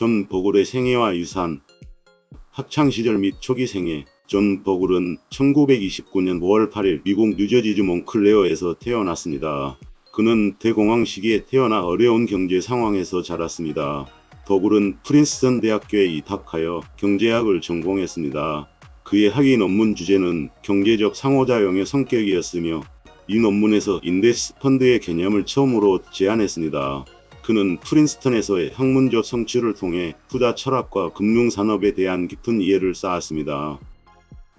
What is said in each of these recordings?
존 버글의 생애와 유산 학창시절 및 초기 생애 존 버글은 1929년 5월 8일 미국 뉴저지주 몽클레어에서 태어났습니다. 그는 대공황 시기에 태어나 어려운 경제 상황에서 자랐습니다. 버글은 프린스턴 대학교에 입학하여 경제학을 전공했습니다. 그의 학위 논문 주제는 경제적 상호작용의 성격이었으며 이 논문에서 인덱스 펀드의 개념을 처음으로 제안했습니다. 그는 프린스턴에서의 학문적 성취를 통해 투자 철학과 금융산업에 대한 깊은 이해를 쌓았습니다.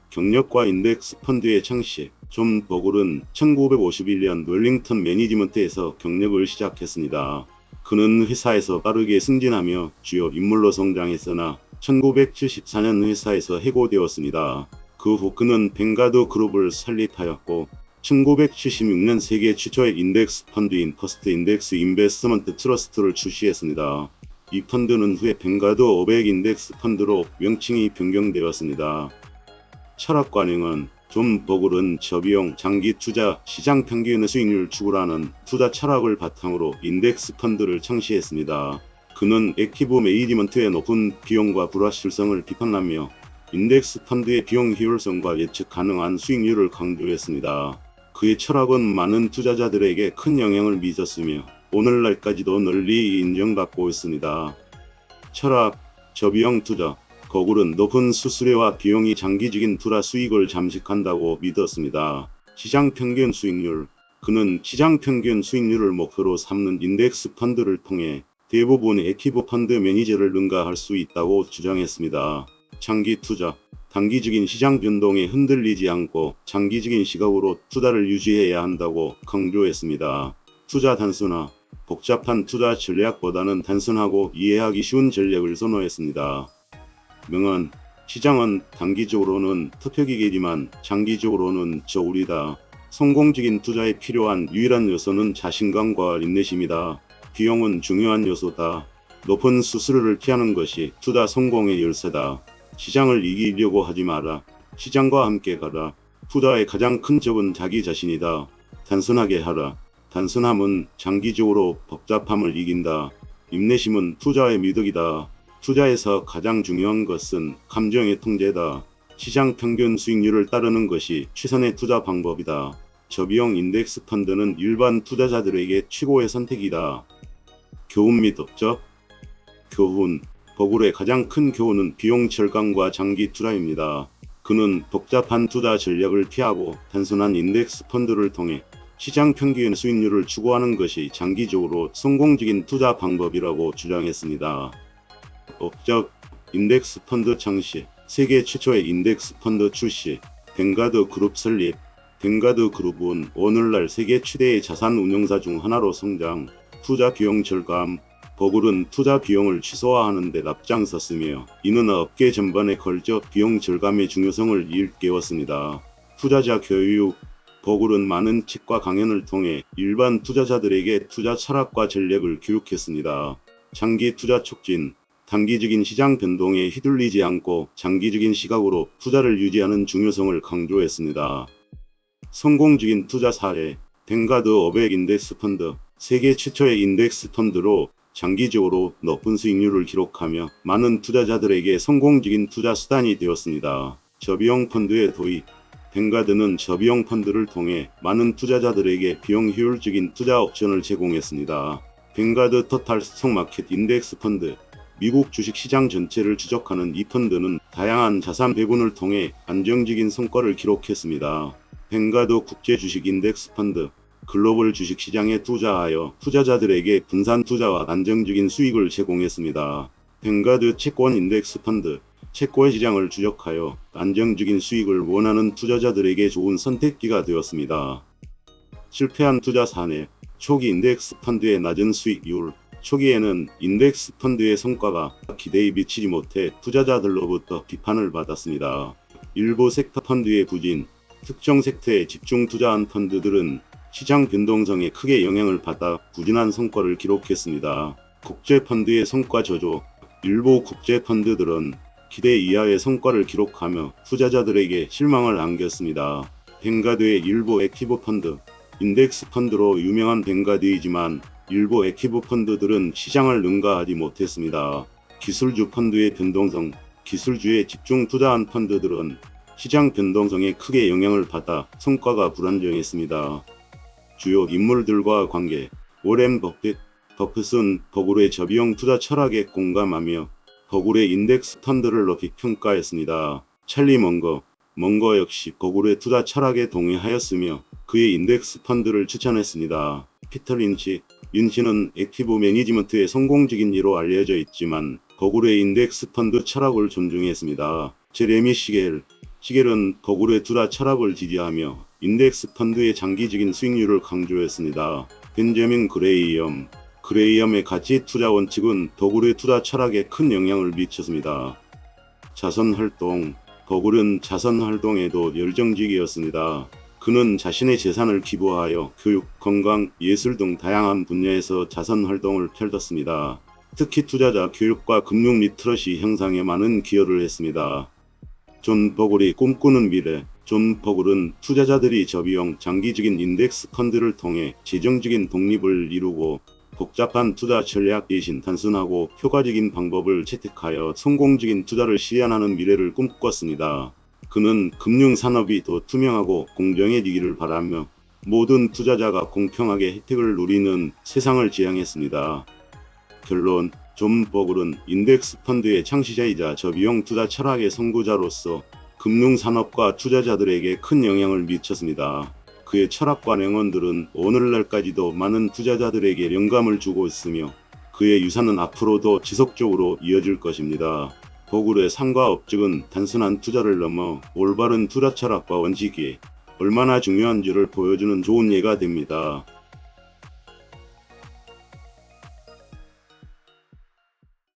경력과 인덱스 펀드의 창시 존 버글은 1951년 웰링턴 매니지먼트에서 경력을 시작했습니다. 그는 회사에서 빠르게 승진하며 주요 인물로 성장했으나 1974년 회사에서 해고되었습니다. 그 후 그는 뱅가드 그룹을 설립하였고 1976년 세계 최초의 인덱스 펀드인 퍼스트 인덱스 인베스트먼트 트러스트를 출시했습니다. 이 펀드는 후에 뱅가드 500 인덱스 펀드로 명칭이 변경되었습니다. 철학 관행은 존 버글은 저비용 장기 투자 시장 평균의 수익률 추구라는 투자 철학을 바탕으로 인덱스 펀드를 창시했습니다. 그는 액티브 매니지먼트의 높은 비용과 불확실성을 비판하며 인덱스 펀드의 비용 효율성과 예측 가능한 수익률을 강조했습니다. 그의 철학은 많은 투자자들에게 큰 영향을 미쳤으며 오늘날까지도 널리 인정받고 있습니다. 철학, 저비용 투자, 거굴은 높은 수수료와 비용이 장기적인 투자 수익을 잠식한다고 믿었습니다. 시장 평균 수익률. 그는 시장 평균 수익률을 목표로 삼는 인덱스 펀드를 통해 대부분의 액티브 펀드 매니저를 능가할 수 있다고 주장했습니다. 장기 투자. 단기적인 시장 변동에 흔들리지 않고 장기적인 시각으로 투자를 유지해야 한다고 강조했습니다. 투자 단순화. 복잡한 투자 전략보다는 단순하고 이해하기 쉬운 전략을 선호했습니다. 명언 시장은 단기적으로는 투표기계지만 장기적으로는 저울이다. 성공적인 투자에 필요한 유일한 요소는 자신감과 인내심이다. 비용은 중요한 요소다. 높은 수수료를 피하는 것이 투자 성공의 열쇠다. 시장을 이기려고 하지 마라. 시장과 함께 가라. 투자의 가장 큰 적은 자기 자신이다. 단순하게 하라. 단순함은 장기적으로 복잡함을 이긴다. 인내심은 투자의 미덕이다. 투자에서 가장 중요한 것은 감정의 통제다. 시장 평균 수익률을 따르는 것이 최선의 투자 방법이다. 저비용 인덱스 펀드는 일반 투자자들에게 최고의 선택이다. 교훈 및 업적 교훈 버굴의 가장 큰 교훈은 비용 절감과 장기 투자입니다. 그는 복잡한 투자 전략을 피하고 단순한 인덱스 펀드를 통해 시장 평균 수익률을 추구하는 것이 장기적으로 성공적인 투자 방법이라고 주장했습니다. 업적 인덱스 펀드 창시 세계 최초의 인덱스 펀드 출시 뱅가드 그룹 설립 뱅가드 그룹은 오늘날 세계 최대의 자산 운용사 중 하나로 성장 투자 비용 절감 버글은 투자 비용을 최소화하는 데 앞장섰으며 이는 업계 전반에 걸쳐 비용 절감의 중요성을 일깨웠습니다. 투자자 교육 버글은 많은 책과 강연을 통해 일반 투자자들에게 투자 철학과 전략을 교육했습니다. 장기 투자 촉진 단기적인 시장 변동에 휘둘리지 않고 장기적인 시각으로 투자를 유지하는 중요성을 강조했습니다. 성공적인 투자 사례 뱅가드 500 인덱스 펀드 세계 최초의 인덱스 펀드로 장기적으로 높은 수익률을 기록하며 많은 투자자들에게 성공적인 투자 수단이 되었습니다. 저비용 펀드의 도입 뱅가드는 저비용 펀드를 통해 많은 투자자들에게 비용 효율적인 투자 옵션을 제공했습니다. 뱅가드 토탈 스톡마켓 인덱스 펀드 미국 주식 시장 전체를 추적하는 이 펀드는 다양한 자산 배분을 통해 안정적인 성과를 기록했습니다. 뱅가드 국제 주식 인덱스 펀드 글로벌 주식 시장에 투자하여 투자자들에게 분산 투자와 안정적인 수익을 제공했습니다. 뱅가드 채권 인덱스 펀드 채권 시장을 추적하여 안정적인 수익을 원하는 투자자들에게 좋은 선택지가 되었습니다. 실패한 투자 사례 초기 인덱스 펀드의 낮은 수익률 초기에는 인덱스 펀드의 성과가 기대에 미치지 못해 투자자들로부터 비판을 받았습니다. 일부 섹터 펀드의 부진, 특정 섹터에 집중 투자한 펀드들은 시장 변동성에 크게 영향을 받아 부진한 성과를 기록했습니다. 국제 펀드의 성과 저조, 일부 국제 펀드들은 기대 이하의 성과를 기록하며 투자자들에게 실망을 안겼습니다. 뱅가드의 일부 액티브 펀드, 인덱스 펀드로 유명한 뱅가드이지만 일부 액티브 펀드들은 시장을 능가하지 못했습니다. 기술주 펀드의 변동성, 기술주에 집중 투자한 펀드들은 시장 변동성에 크게 영향을 받아 성과가 불안정했습니다. 주요 인물들과 관계 오렌 버핏, 버핏은 버굴의 저비용 투자 철학에 공감하며 버굴의 인덱스 펀드를 높이 평가했습니다. 찰리 먼거, 먼거 역시 버굴의 투자 철학에 동의하였으며 그의 인덱스 펀드를 추천했습니다. 피터 린치, 린치는 액티브 매니지먼트의 성공적인 이로 알려져 있지만 버굴의 인덱스 펀드 철학을 존중했습니다. 제레미 시겔, 시겔은 버굴의 투자 철학을 지지하며 인덱스 펀드의 장기적인 수익률을 강조했습니다. 벤자민 그레이엄, 그레이엄의 가치 투자 원칙은 버굴의 투자 철학에 큰 영향을 미쳤습니다. 자선 활동, 버굴은 자선 활동에도 열정적이었습니다. 그는 자신의 재산을 기부하여 교육, 건강, 예술 등 다양한 분야에서 자선 활동을 펼쳤습니다. 특히 투자자 교육과 금융 및 트러시 형상에 많은 기여를 했습니다. 존 버굴이 꿈꾸는 미래 존 버굴은 투자자들이 저비용 장기적인 인덱스 펀드를 통해 재정적인 독립을 이루고 복잡한 투자 전략 대신 단순하고 효과적인 방법을 채택하여 성공적인 투자를 실현하는 미래를 꿈꿨습니다. 그는 금융산업이 더 투명하고 공정해지기를 바라며 모든 투자자가 공평하게 혜택을 누리는 세상을 지향했습니다. 결론 존 버글은 인덱스 펀드의 창시자이자 저비용 투자 철학의 선구자로서 금융산업과 투자자들에게 큰 영향을 미쳤습니다. 그의 철학과 명언들은 오늘날까지도 많은 투자자들에게 영감을 주고 있으며 그의 유산은 앞으로도 지속적으로 이어질 것입니다. 버굴의 상과 업적은 단순한 투자를 넘어 올바른 투자 철학과 원칙이 얼마나 중요한지를 보여주는 좋은 예가 됩니다.